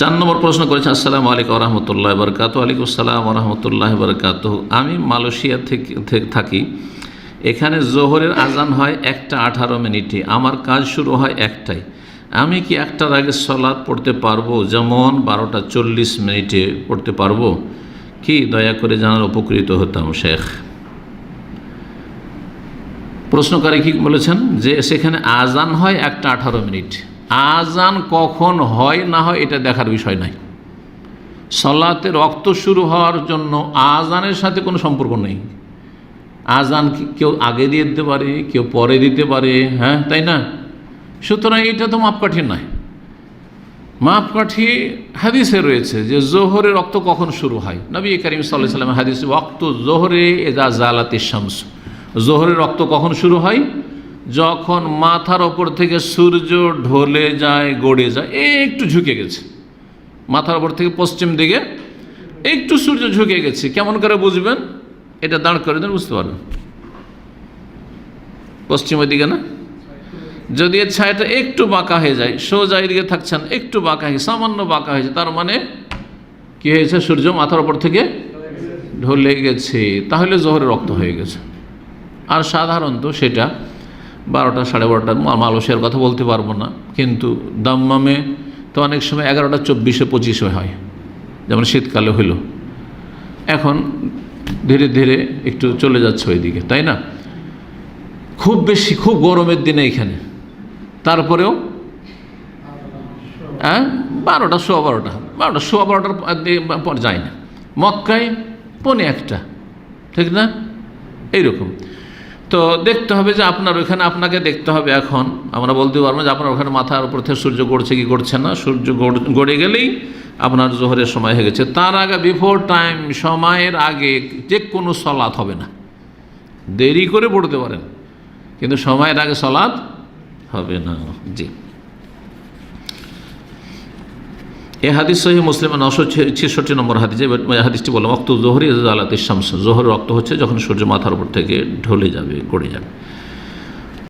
চার নম্বর প্রশ্ন করেছে, আসসালামু আলাইকুম রহমতুল্লাহ বরকাত আলাইকুম আসসালাম রহমতুল্লাহ বরকাত আমি মালয়েশিয়া থেকে, থাকি এখানে জোহরের আজান হয় একটা আঠারো মিনিটে। আমার কাজ শুরু হয় একটাই আমি কি একটার আগে সলাদ পড়তে পারব? যেমন বারোটা চল্লিশ মিনিটে পড়তে পারব? কি? দয়া করে জানার উপকৃত হতাম, শেখ। প্রশ্নকারী কি বলেছেন? যে সেখানে আজান হয় একটা আঠারো মিনিট। আজান কখন হয় না হয় এটা দেখার বিষয় নাই। সলাতে রক্ত শুরু হওয়ার জন্য আজানের সাথে কোনো সম্পর্ক নেই। আজান কেউ আগে দিয়ে দিতে পারে, কেউ পরে দিতে পারে হ্যাঁ তাই না? সুতরাং এটা তো মাপকাঠি নয়। মাপকাঠি হাদিসে রয়েছে যে জোহরে রক্ত কখন শুরু হয়। নবী করিম সাল্লাহ সাল্লাম হাদিস ওক্ত জোহরে এজা জালাতি শামস। জোহরে রক্ত কখন শুরু হয়? যখন মাথার ওপর থেকে সূর্য ঢলে যায়, গড়ে যায় একটু ঝুঁকে গেছে। মাথার ওপর থেকে পশ্চিম দিকে একটু সূর্য ঝুঁকে গেছে। কেমন করে বুঝবেন? এটা দাঁড় করে দেন, বুঝতে পারবেন। পশ্চিমের দিকে না? যদি এর ছায়াটা একটু বাঁকা হয়ে যায়, সোজা এদিকে থাকছেন, একটু বাঁকা হয়ে, সামান্য বাঁকা হয়েছে তার মানে কি হয়েছে? সূর্য মাথার ওপর থেকে ঢলে গেছে। তাহলে জোহরে রক্ত হয়ে গেছে। আর সাধারণত সেটা বারোটা সাড়ে বারোটা মালয়েশিয়ার কথা বলতে পারব না। কিন্তু দাম্মামে তো অনেক সময় এগারোটা, চব্বিশে, পঁচিশে হয়। যেমন শীতকালে হইল। এখন ধীরে ধীরে একটু চলে যাচ্ছে ওইদিকে, তাই না? খুব বেশি, খুব গরমের দিনে এখানে। তারপরেও হ্যাঁ? বারোটা, সোয়া বারোটা। বারোটা, সোয়া বারোটার পর যায় না। মক্কায় পনে একটা। ঠিক না? এইরকম। তো দেখতে হবে যে আপনার ওইখানে আপনাকে দেখতে হবে এখন। আমরা বলতে পারব যে আপনার ওখানে মাথার উপর থেকে সূর্য গড়ছে কি করছে না। সূর্য গড়- গেলেই আপনার জোহরের সময় হয়ে গেছে। তার আগে বিফোর টাইম সময়ের আগে যে কোনো সলাদ হবে না। দেরি করে পড়তে পারেন। কিন্তু সময়ের আগে সলাদ হবে না। জি। এ হাদিস সহি মুসলিমের নশো ছেষট্টি নম্বর হাদিস হাদিসটি বললাম অক্ত জোহরি আলাত শামস জোহর রক্ত হচ্ছে যখন সূর্য মাথার উপর থেকে ঢলে যাবে, গড়ে যাবে।